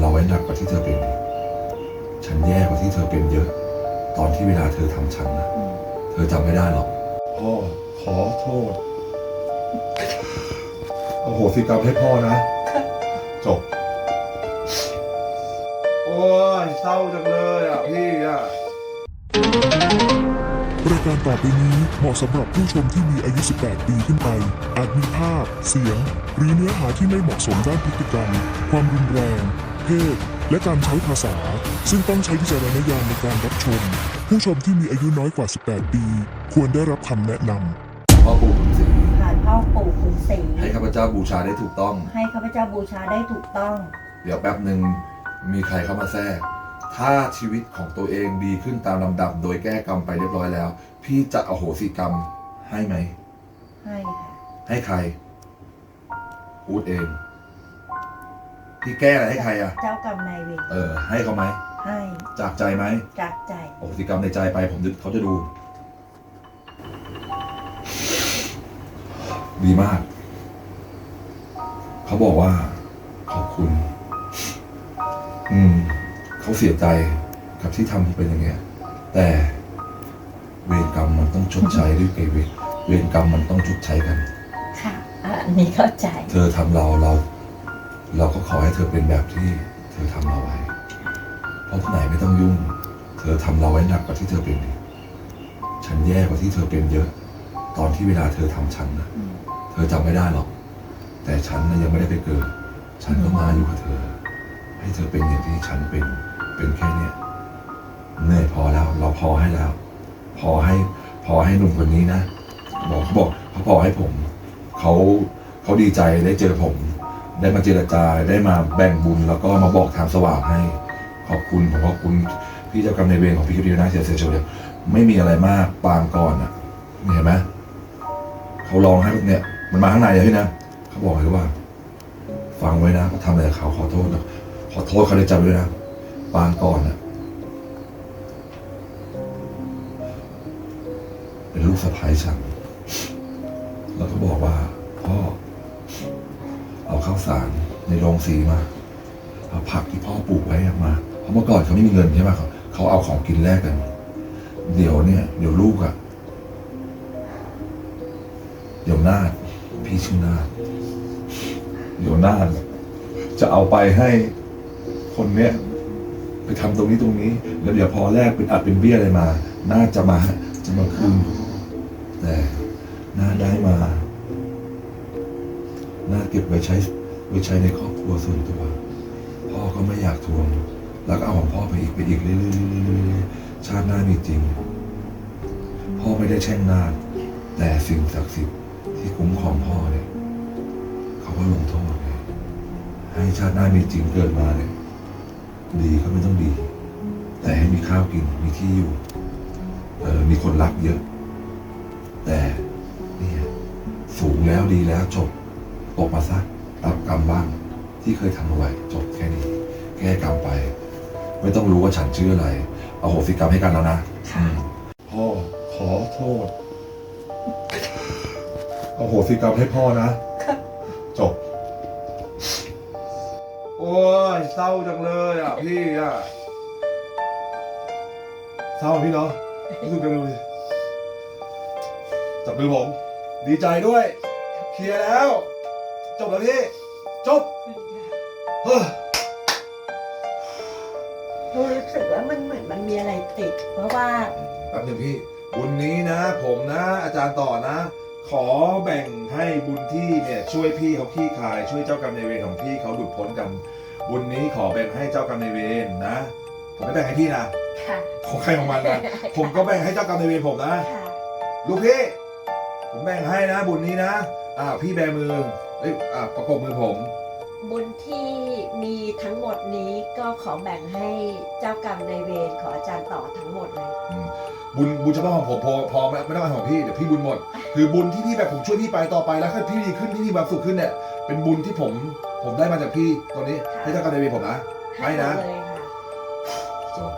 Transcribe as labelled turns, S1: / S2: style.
S1: ำเราไว้หนักกว่าที่เธอเป็น ฉันแย่กว่าที่เธอเป็นเยอะ ตอนที่เวลาเธอทำฉันนะ เธอจำไม่ได้หรอก พ่อขอโทษ โอ้โหสิกรรมให้พ่อนะ จบ โอ้ยเศร้าจังเลยอะพี่อะ
S2: รายการต่อไปนี้เหมาะสำหรับผู้ชมที่มีอายุ 18 ปีขึ้นไป อาจมีภาพ เสียง หรือเนื้อหาที่ไม่เหมาะสมด้านพฤติกรรม ความรุนแรง เพศ และการใช้ภาษา ซึ่งต้องใช้วิจารณญาณในการรับชม ผู้ชมที่มีอายุน้อยกว่า 18 ปี ควรได้รับคำแนะนำ
S1: พ่อปู่ขุนศรี
S3: ผ่านพ่อปู่ขุนศรี
S1: ให้ข้าพเจ้าบูชาได้ถูกต้อง
S3: ให้ข้าพเจ้าบูชาได้ถูกต้อง
S1: เดี๋ยวแป๊บหนึ่งมีใครเข้ามาแทรก ถ้าชีวิตของตัวเองดีขึ้นตามลำดับโดยแก้กรรมไปเรียบร้อยแล้ว พี่จะอโหสิกรรมให้ไหม
S3: ให้ค่ะ
S1: ให้ใคร พูดเอง พี่แก้อะไรให้ใครอะ
S3: เจ้ากรรมนายเวร
S1: เออ ให้เขาไหม
S3: ให้
S1: จากใจไหม
S3: จากใจ
S1: อโหสิกรรมในใจไปผมดึกเขาจะดู ดีมาก เขาบอกว่า ขอบคุณ อืม เขาเสียใจกับที่ทำเป็นอย่างเงี้ย แต่เวรกรรมมันต้องชดใช้ด้วยเกเวรเวรกรรมมันต้องชดใช้กัน
S3: ค่ะ อันนี้เข้าใจ
S1: เธอทำเราเรา เราก็ขอให้เธอเป็นแบบที่เธอทำเราไว้เพราะที่ไหนไม่ต้องยุ่ง เธอทำเราไว้หนักกว่าที่เธอเป็นอีกฉันแย่กว่าที่เธอเป็นเยอะ ตอนที่เวลาเธอทำฉันนะเธอจำไม่ได้หรอก แต่ฉันนะยังไม่ได้ไปเกิด ฉันก็มาอยู่กับเธอ ให้เธอเป็นอย่างที่ฉันเป็น เป็นแค่เนี้ยเหนื่อยพอแล้ว เราพอให้แล้ว พอให้พอให้หนุ่มคนนี้นะ บอกเขาบอกเขาพอให้ผม เขาเขาดีใจได้เจอผม ได้มาเจรจาได้มาแบ่งบุญ แล้วก็มาบอกทางสว่างให้ ขอบคุณผมขอบคุณพี่เจ้ากรรมในายเวรของพี่คิวดีนะเสียเสียเฉยไม่มีอะไรมากปางก่อนอะนี่เห็นไหมเขาร้องให้เนี่ยมันมาข้างในเลยพี่นะเขาบอกเลยว่า ฟังไว้นะเขาทำอะไรเขาขอโทษนะขอโทษเขาในใจด้วยนะปางก่อนอะเป็นลูกสะพ้ายฉันแล้วก็บอกว่าพ่อ เอาข้าวสารในโรงสีมาเอาผักที่พ่อปลูกไว้มา เพราะเมื่อก่อนเขาไม่มีเงินใช่ไหมเขาเขาเอาของกินแลกกัน เดี๋ยวเนี่ย เดี๋ยวลูกอะเดี๋ยวนาดพี่ชื่อนาดเดี๋ยวนาดจะเอาไปให้คนเนี้ยไปทำตรงนี้ตรงนี้ แล้วเดี๋ยวพอแลกเป็นอัดเป็นเบี้ยอะไรมา น่าจะมาจะมาคืนแต่น่าได้มา เก็บไว้ใช้ไว้ใช้ในครอบครัวส่วนตัว พ่อก็ไม่อยากทวง แล้วก็เอาของพ่อไปอีกไปอีกเรื่อยๆชาติหน้ามีจริง พ่อไม่ได้แช่งนาแต่สิ่งศักดิ์สิทธิ์ที่คุ้มครองพ่อเนี่ยเขาก็ลงโทษไงให้ชาติหน้ามีจริงเกิดมาเนี่ยดีก็ไม่ต้องดี แต่ให้มีข้าวกินมีที่อยู่เออมีคนรักเยอะ แต่เนี่ยสูงแล้วดีแล้วจบ ตกมาซะรับกรรมบ้างที่เคยทำเอาไว้จบแค่นี้ แก้กรรมไป ไม่ต้องรู้ว่าฉันชื่ออะไรเอาโหสิกรรมให้กันแล้วนะ
S3: ค่ะ
S1: พ่อขอโทษเอาโหสิกรรมให้พ่อนะจบ โอ้ยเศร้าจังเลยอะพี่อะเศร้าพี่เนาะรู้สึกจังเลยจับมือผม ดีใจด้วย เคลียร์แล้ว จบแล้วพี่ จบ เฮ้ย
S3: รู้สึกว่ามันเหมือนมันมีอะไรติด เพราะว่า
S1: แป๊บหนึงพี่ บุญนี้นะ ผมนะ อาจารย์ต่อนะ ขอแบ่งให้บุญที่เนี่ยช่วยพี่เขาขี้คาย ช่วยเจ้ากรรมนายเวรของพี่เขาหลุดพ้นกัน บุญนี้ขอแบ่งให้เจ้ากรรมนายเวรนะ ผมไม่แบ่งให้พี่นะ
S3: ค่ะ
S1: ของใครของมันนะผมก็แบ่งให้เจ้ากรรมนายเวรผมนะ
S3: ค่ะ
S1: ลูกพี่ ผมแบ่งให้นะ บุญนี้นะ อ่าพี่แบมือเอ้ยอ่าประกบมือผม
S4: บุญที่มีทั้งหมดนี้ก็ขอแบ่งให้เจ้ากรรมนายเวรของอาจารย์ต่อทั้งหมดเลย
S1: บุญบุญเฉพาะของผมพอพอไม่ไม่ต้องเอาของพี่เดี๋ยวพี่บุญหมด คือบุญที่พี่แบบผมช่วยพี่ไปต่อไปแล้วถ้าพี่ดีขึ้นที่พี่มีความสุขขึ้นเนี่ยเป็นบุญที่ผมผมได้มาจากพี่ตรงนี้ให้เจ้ากรรมนายเวรผมนะ ให้นะ
S4: หมดเลยค่ะ
S1: จบ